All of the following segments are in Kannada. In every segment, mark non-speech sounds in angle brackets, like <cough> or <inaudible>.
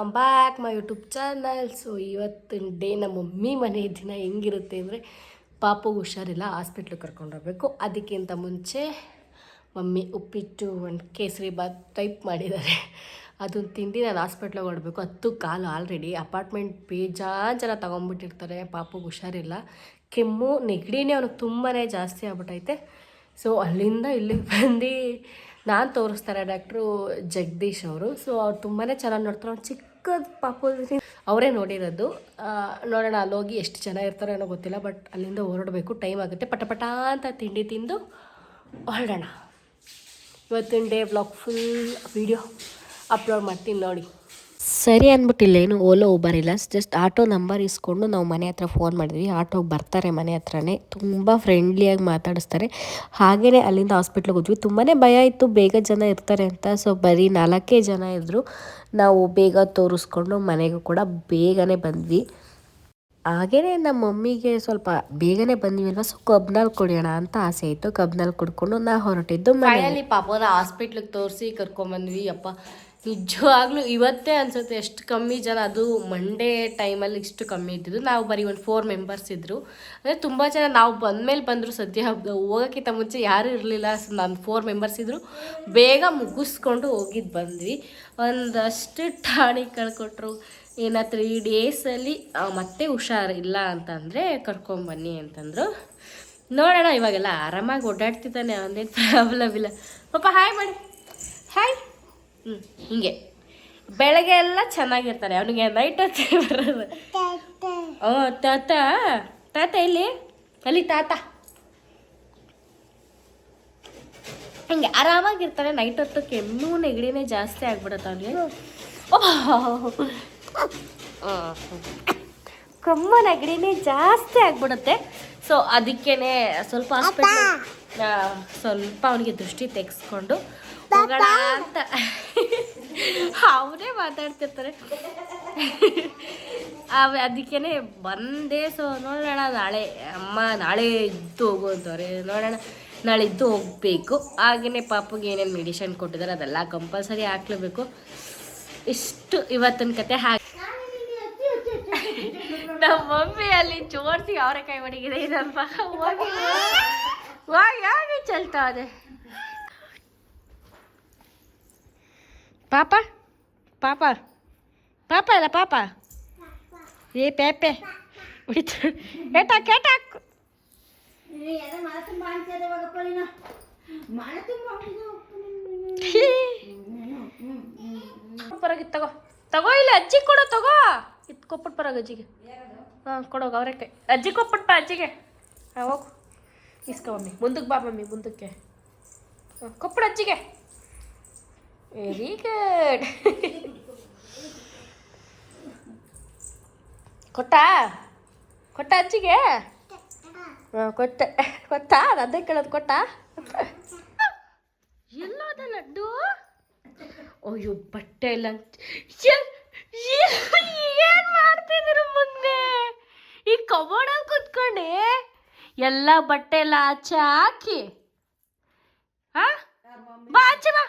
Welcome back my YouTube channel so ಇವತ್ತಿನ ಡೇ ನಮ್ಮ ಮಮ್ಮಿ ಮನೆ ದಿನ ಹೆಂಗಿರುತ್ತೆ ಅಂದರೆ ಪಾಪು ಹುಷಾರಿಲ್ಲ ಹಾಸ್ಪಿಟ್ಲಿಗೆ ಕರ್ಕೊಂಡೋಗ್ಬೇಕು ಅದಕ್ಕಿಂತ ಮುಂಚೆ ಮಮ್ಮಿ ಉಪ್ಪಿಟ್ಟು ಒಂದು ಕೇಸರಿ ಬಾತ್ ಟೈಪ್ ಮಾಡಿದ್ದಾರೆ. ಅದನ್ನ ತಿಂಡಿ ನಾನು ಹಾಸ್ಪಿಟ್ಲಿಗೆ ಹೊರಡಬೇಕು ಹತ್ತು ಕಾಲು ಆಲ್ರೆಡಿ ಅಪಾರ್ಟ್ಮೆಂಟ್ ಬೇಜಾ ಜನ ತೊಗೊಂಡ್ಬಿಟ್ಟಿರ್ತಾರೆ. ಪಾಪುಗೆ ಹುಷಾರಿಲ್ಲ. ಕೆಮ್ಮು, ನೆಗಡಿನೇ ಅವ್ನಿಗೆ ತುಂಬಾ ಜಾಸ್ತಿ ಆಗ್ಬಿಟ್ಟೈತೆ ಸೊ ಅಲ್ಲಿಂದ ಇಲ್ಲಿಗೆ ಬಂದು ನಾನು ತೋರಿಸ್ತಾರೆ ಡಾಕ್ಟ್ರು ಜಗದೀಶ್ ಅವರು. ಸೊ ಅವ್ರು ತುಂಬಾ ಚೆನ್ನಾಗಿ ನೋಡ್ತಾರೆ. ಅವ್ನು ಚಿಕ್ಕದ ಪಾಪು ಅವರೇ ನೋಡಿರೋದು. ನೋಡೋಣ ಅಲ್ಲಿ ಹೋಗಿ ಎಷ್ಟು ಜನ ಇರ್ತಾರೋ ಏನೋ ಗೊತ್ತಿಲ್ಲ ಬಟ್ ಅಲ್ಲಿಂದ ಹೊರಡಬೇಕು ಟೈಮ್ ಆಗುತ್ತೆ. ಪಟ ಪಟ ಅಂತ ತಿಂಡಿ ತಿಂದು ಹೊರಡೋಣ. ಇವತ್ತಿನ day blog full video upload ಮಾಡ್ತೀನಿ ನೋಡಿ. ಸರಿ ಅಂದ್ಬಿಟ್ಟು ಇಲ್ಲೇನು ಓಲೋ ಊಬರ್ ಇಲ್ಲ. ಜಸ್ಟ್ ಆಟೋ ನಂಬರ್ ಇಸ್ಕೊಂಡು ನಾವು ಮನೆ ಹತ್ರ ಫೋನ್ ಮಾಡಿದ್ವಿ. ಆಟೋಗೆ ಬರ್ತಾರೆ ಮನೆ ಹತ್ರನೇ. ತುಂಬ ಫ್ರೆಂಡ್ಲಿಯಾಗಿ ಮಾತಾಡಿಸ್ತಾರೆ. ಹಾಗೆಯೇ ಅಲ್ಲಿಂದ ಹಾಸ್ಪಿಟ್ಲಿಗೆ ಹೋದ್ವಿ. ತುಂಬಾ ಭಯ ಇತ್ತು. ಬೇಗ ಜನ ಇರ್ತಾರೆ ಅಂತ. ಸೊ ಬರೀ ನಾಲ್ಕೇ ಜನ ಇದ್ದರು ನಾವು ಬೇಗ ತೋರಿಸ್ಕೊಂಡು ಮನೆಗೂ ಕೂಡ ಬೇಗನೆ ಬಂದ್ವಿ. ಹಾಗೆಯೇ ನಮ್ಮ ಮಮ್ಮಿಗೆ ಸ್ವಲ್ಪ ಬೇಗನೆ ಬಂದಿವಲ್ವ ಸೊ ಕಬ್ನಲ್ಲಿ ಕುಡಿಯೋಣ ಅಂತ ಆಸೆ ಇತ್ತು. ಕಬ್ನಲ್ಲಿ ಕುಡ್ಕೊಂಡು ನಾ ಹೊರಟಿದ್ದು ಮನೆಯಲ್ಲಿ ಪಾಪನ ಹಾಸ್ಪಿಟ್ಲಿಗೆ ತೋರಿಸಿ ಕರ್ಕೊಂಬಂದ್ವಿ. ಅಪ್ಪ ನಿಜವಾಗ್ಲೂ ಇವತ್ತೇ ಅನ್ಸುತ್ತೆ ಎಷ್ಟು ಕಮ್ಮಿ ಜನ, ಅದು ಮಂಡೇ ಟೈಮಲ್ಲಿ ಇಷ್ಟು ಕಮ್ಮಿ ಇದ್ದಿದ್ದು. ನಾವು ಬರೀ ಒಂದು ಫೋರ್ ಮೆಂಬರ್ಸ್ ಇದ್ದರು ಅಂದರೆ ತುಂಬ ಜನ ನಾವು ಬಂದಮೇಲೆ ಬಂದರು ಸದ್ಯ ಹೋಗೋಕ್ಕಿಂತ ಮುಂಚೆ ಯಾರೂ ಇರಲಿಲ್ಲ. ನಾನು ಫೋರ್ ಮೆಂಬರ್ಸ್ ಇದ್ದರು ಬೇಗ ಮುಗಿಸ್ಕೊಂಡು ಹೋಗಿದ್ದು ಬಂದ್ವಿ. ಒಂದಷ್ಟು ಟಾಣಿಗಳು ಕಳ್ಕೊಟ್ರು ಇನ್ನು ತ್ರೀ ಡೇಸಲ್ಲಿ ಮತ್ತೆ ಹುಷಾರಿಲ್ಲ ಅಂತಂದರೆ ಕರ್ಕೊಂಬನ್ನಿ ಅಂತಂದರು. ನೋಡೋಣ, ಇವಾಗೆಲ್ಲ ಆರಾಮಾಗಿ ಓಡಾಡ್ತಿದ್ದಾನೆ ಅವನೇನು ಪ್ರಾಬ್ಲಮ್ ಇಲ್ಲ. ಪಾಪ ಹಾಯ್ ಮಾಡಿ ಹಾಯ್ ಹ್ಞೂ ಹಿಂಗೆ. ಬೆಳಗ್ಗೆ ಎಲ್ಲ ಚೆನ್ನಾಗಿರ್ತಾನೆ ಅವನಿಗೆ ನೈಟ್ ಹೊತ್ತೆ ಬರೋದು. ಓ ತಾತ ತಾತ ಇಲ್ಲಿ ಅಲ್ಲಿ ತಾತ. ಹಿಂಗೆ ಆರಾಮಾಗಿರ್ತಾನೆ. ನೈಟ್ ಹೊತ್ತು ಕೆಮ್ಮು ನೆಗಡಿನೇ ಜಾಸ್ತಿ ಆಗ್ಬಿಡುತ್ತೆ ಅವನಿಗೆ. ಕಮ್ಮ ನೆಗಡಿನೇ ಜಾಸ್ತಿ ಆಗ್ಬಿಡುತ್ತೆ. ಸೊ ಅದಕ್ಕೇನೆ ಸ್ವಲ್ಪ ಹಾಸ್ಪಿಟ್ಲ್ ಸ್ವಲ್ಪ ಅವನಿಗೆ ದೃಷ್ಟಿ ತೆಗೆಸ್ಕೊಂಡು ಹೋಗೋಣ ಅಂತ. ಅವರೇ ಮಾತಾಡ್ತಿರ್ತಾರೆ. ಅವ ಅದಕ್ಕೇನೆ ಬಂದೆ ಸೊ, ನೋಡೋಣ, ನಾಳೆ ಅಮ್ಮ ನಾಳೆ ಇದ್ದು ಹೋಗು ಅಂತವ್ರೆ ನೋಡೋಣ, ನಾಳೆ ಇದ್ದು ಹೋಗಬೇಕು. ಹಾಗೆಯೇ ಪಾಪಗೆ ಏನೇನು ಮೆಡಿಷನ್ ಕೊಟ್ಟಿದ್ದಾರೆ ಅದೆಲ್ಲ ಕಂಪಲ್ಸರಿ ಹಾಕ್ಲೇಬೇಕು. ಇಷ್ಟು ಇವತ್ತಿನ ಕತೆ ಹಾಗೆ ನಮ್ಮ ಮಮ್ಮಿ ಅಲ್ಲಿ ಜೋರ್ಸಿ ಅವರ ಕೈ ಮಡಗಿದೆ ಇದಪ್ಪ ಹೋಗಿ ಹೋಗಿ ಹೋಗಿ ಚಲ್ತಾ ಇದೆ? ಪಾಪ ಪಾಪ. ಪಾಪ ಇಲ್ಲ ಪಾಪ ಏ ಪೇಪೆ ಉಳಿತು ಏಟಾಕ್ ಏಟಾಕ್ ಪರಗಿತ್ತು ತಗೋ. ತಗೋ ಇಲ್ಲ ಅಜ್ಜಿ ಕೊಡೋ ತಗೋ. ಇದು ಕೊಪ್ಪಟ್ ಬರೋಗ ಅಜ್ಜಿಗೆ. ಹಾಂ ಕೊಡೋಗ ಅವರೇಕಾಯಿ ಅಜ್ಜಿ ಬಾ ಅಜ್ಜಿಗೆ. ಹಾಂ ಹೋಗು. ಇಸ್ಕೊ ಮಮ್ಮಿ. ಮುಂದಕ್ಕೆ ಬಾ ಮಮ್ಮಿ ಮುಂದಕ್ಕೆ. ಹಾಂ ಕೊಟ್ಬಿಡು ಅಜ್ಜಿಗೆ. ವೆರಿ ಗುಡ್ ಕೊಟ್ಟಾ? ಕೊಟ್ಟ ಅಜ್ಜಿಗೆ? ಹಾಂ, ಕೊಟ್ಟೆ. ಅದು ಅದೇ ಕೇಳೋದು ಕೊಟ್ಟ? ಎಲ್ಲೋದ ಲಡ್ಡು? ಅಯ್ಯೋ, ಬಟ್ಟೆ ಎಲ್ಲ ಏನ್ ಮಾಡ್ತಿದ್ದೀರ ಮುಂದೆ? ಈ ಕಬೋರ್ಡಲ್ಲಿ ಕುತ್ಕೊಂಡೆ ಎಲ್ಲ ಬಟ್ಟೆ ಎಲ್ಲ ಆಚೆ ಹಾಕಿ, ಹಾ? ಬಾ ಆಚೆ ಬಾ.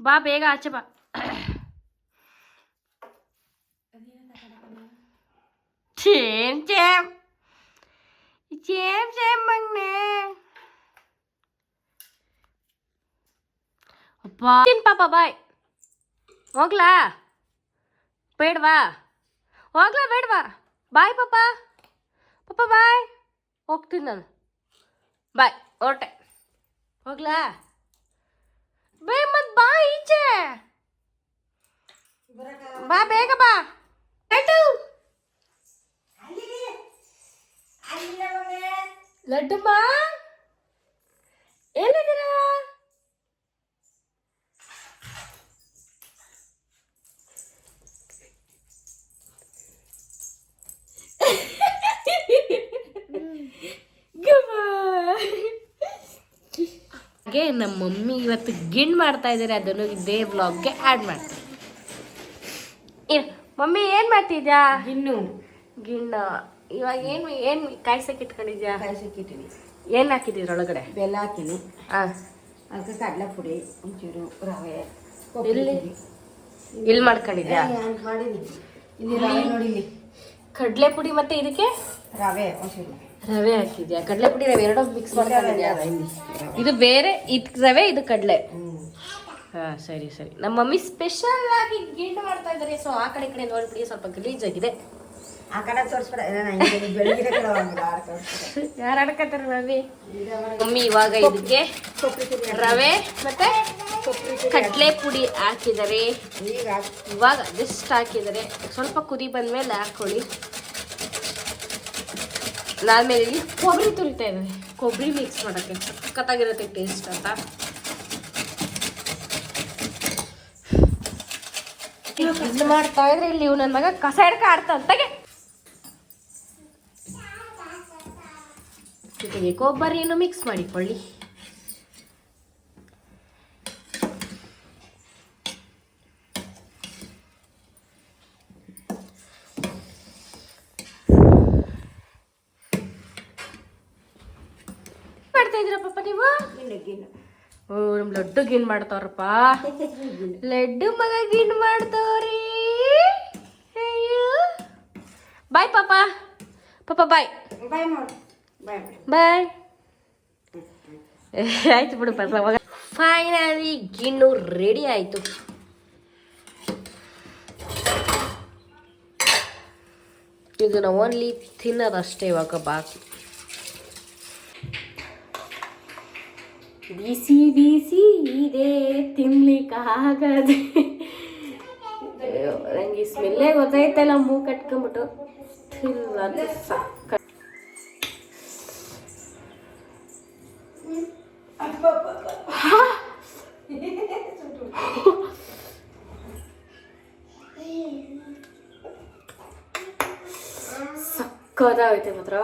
ಬಾ ಬೇಗ ಆಚೆ ಬಾ ಚೇಮ್ ಚೇಮ್ ಚೇಮ್ ಚೇಮ್ ಮಗ್ನೆ ಅಪ್ಪ ತಿನ್ ಪಾಪ ಬಾಯ್ ಹೋಗ್ಲಾ ಬೇಡವಾ ಹೋಗ್ಲಾ ಬೇಡವಾ ಬಾಯ್ ಪಾಪ ಪಾಪ ಬಾಯ್ ಹೋಗ್ತೀನಿ ನಾನು ಬಾಯ್ ಹೊರಟೆ ಹೋಗ್ಲಾ ಬೇ ಮತ್ ಬಾ ಈಚೆ. ಬಾ ಬೇಗ ಬಾ. ಲಡ್ಡು. ಲಡ್ಡು ಎಲ್ಲಿದ್ದೀರಾ ಹಾಗೆ ನಮ್ಮ ಮಮ್ಮಿ ಇವತ್ತು ಗಿಣ್ ಮಾಡ್ತಾ ಇದ್ದಾರೆ ಅದನ್ನು ಇದೇ ಬ್ಲಾಗ್ಗೆ ಆ್ಯಡ್ ಮಾಡ್ತಾರೆ ಏ, ಮಮ್ಮಿ ಏನು ಮಾಡ್ತಿದ್ಯಾ? ಗಿಣ್ಣು. ಗಿಣ್ಣ. ಇವಾಗ ಏನು ಏನು ಕಾಯ್ಸಕ್ಕೆ ಇಟ್ಕೊಂಡಿದ್ಯಾ? ಕಾಯಿಸಿಟ್ಟಿನಿ ಏನು ಹಾಕಿದ್ದೀರ ಒಳಗಡೆ? ಬೆಲ್ಲ ಹಾಕಿನಿ ಹಾಂ ಅದಕ್ಕೆ ಕಡಲೆ ಪುಡಿ ಒಂಚೂರು ರವೆ ಇಲ್ಲಿ ಇಲ್ಲಿ ಮಾಡ್ಕೊಂಡಿದ್ಯಾ? ಮಾಡಿದ್ದೀನಿ. ಇಲ್ಲಿ ನೋಡಿ ಇಲ್ಲಿ. ಕಡಲೆ ಪುಡಿ ಮತ್ತೆ ಇದಕ್ಕೆ? ರವೆ ಒಂಚೂರು. ರವೆ ಹಾಕಿದ್ಯಾ? ಕಡಲೆ ಪುಡಿ ರವೆ ಎರಡೂ ಮಿಕ್ಸ್ ಮಾಡ್ಕೊಂಡಿದ್ಯಾ ಇದು ಬೇರೆ ಇದು ರವೆ ಇದು ಕಡಲೆ. ಹಾ ಸರಿ ಸರಿ. ನಮ್ಮ ಮಮ್ಮಿ ಸ್ಪೆಷಲ್ ಆಗಿ ಗಿಂಡ್ ಮಾಡ್ತಾ ಇದ್ದಾರೆ. ಸೊ ಆ ಕಡೆ ಕಡೆ ನೋಡ್ಬಿಡಿ ಸ್ವಲ್ಪ ಗಲೀಜ್ ಆಗಿದೆ. ಆ ಕಡೆ ತೋರಿಸ್ಬಿಡ. ಯಾರು ಆಡ್ಕತ್ತಾರ ಮಮ್ಮಿ? ಮಮ್ಮಿ ಇವಾಗ ಇದಕ್ಕೆ ರವೆ ಮತ್ತೆ ಕಡಲೆ ಪುಡಿ ಹಾಕಿದ್ದಾರೆ. ಇವಾಗ ಜಸ್ಟ್ ಹಾಕಿದ್ದಾರೆ. ಸ್ವಲ್ಪ ಕುದಿ ಬಂದ್ಮೇಲೆ ಹಾಕೊಳ್ಳಿ. ಅದಾದ್ಮೇಲೆ ಇಲ್ಲಿ ಕೊಬ್ಬರಿ ತುರಿತಾ ಇದ್ದಾರೆ ಕೊಬ್ಬರಿ ಮಿಕ್ಸ್ ಮಾಡೋಕ್ಕೆ. ಸಖತ್ತಾಗಿರುತ್ತೆ ಟೇಸ್ಟ್ ಅಂತ. ಇದು ಮಾಡ್ತಾ ಇದ್ರೆ ಇಲ್ಲಿ ಇವ್ ನನ್ನ ಮಗ ಕಸ ಹಿಡ್ಕ ಆಡ್ತಾ ಅಂತಾಗೆ ಜೊತೆಗೆ ಕೊಬ್ಬರಿಯನ್ನು ಮಿಕ್ಸ್ ಮಾಡಿಕೊಳ್ಳಿ ಮಾಡ್ತಾ ಇದ್ದೀರಾ ಪಾಪ ನೀವು? ಓ ನಮ್ ಲಡ್ಡು ಗಿನ್ ಮಾಡ್ತಾವ್ರಪ್ಪ. <laughs> ಲಡ್ಡು ಮಗ ಗಿನ್ ಮಾಡ್ತಾವ್ರಿ. ಅಯ್ಯೋ. ಬಾಯ್ ಪಾಪ. ಪಾಪ ಬಾಯ್. ಬಾಯ್ <laughs> ಆಯ್ತು ಬಿಡು ಪಾಪ ಮಗ ಫೈನಲಿ ಗಿಣ್ಣು ರೆಡಿ ಆಯ್ತು. ಇದನ್ನ ಓನ್ಲಿ ತಿನ್ನೋದಷ್ಟೇ ಇವಾಗ ಬಾಕಿ. ಬಿಸಿ ಬಿಸಿ ಇದೆ, ತಿನ್ಲಿಕ್ಕಾಗದೆ. ನಂಗೆ ಈ ಸ್ಮೆಲ್ಲೇ ಗೊತ್ತಾಯ್ತಲ್ಲ ಮೂ ಕಟ್ಕೊಂಬಿಟ್ಟು. ಸಕ್ಕ ಸಕ್ಕದಾಗೈತೆ ಮಾತ್ರ.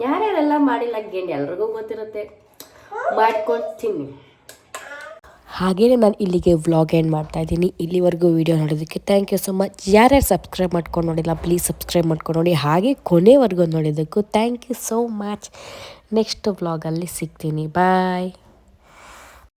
ಯಾರ್ಯಾರೆಲ್ಲ ಮಾಡಿಲ್ಲ ಗೇಂಡಿ ಎಲ್ರಿಗೂ ಗೊತ್ತಿರುತ್ತೆ. ಮಾಡ್ಕೊಂಡು ಕೊಡ್ತೀನಿ ಹಾಗೆಯೇ ನಾನು ಇಲ್ಲಿಗೆ ವ್ಲಾಗ್ ಎಂಡ್ ಮಾಡ್ತಾ ಇದ್ದೀನಿ. ಇಲ್ಲಿವರೆಗೂ ವಿಡಿಯೋ ನೋಡೋದಕ್ಕೆ ಥ್ಯಾಂಕ್ ಯು ಸೊ ಮಚ್ ಯಾರ್ಯಾರು ಸಬ್ಸ್ಕ್ರೈಬ್ ಮಾಡ್ಕೊಂಡು ನೋಡಿಲ್ಲ ಪ್ಲೀಸ್ ಸಬ್ಸ್ಕ್ರೈಬ್ ಮಾಡ್ಕೊಂಡು ನೋಡಿ. ಹಾಗೆ ಕೊನೆವರೆಗೂ ನೋಡಿದ್ದಕ್ಕೂ thank you so much next ವ್ಲಾಗಲ್ಲಿ ಸಿಗ್ತೀನಿ. ಬಾಯ್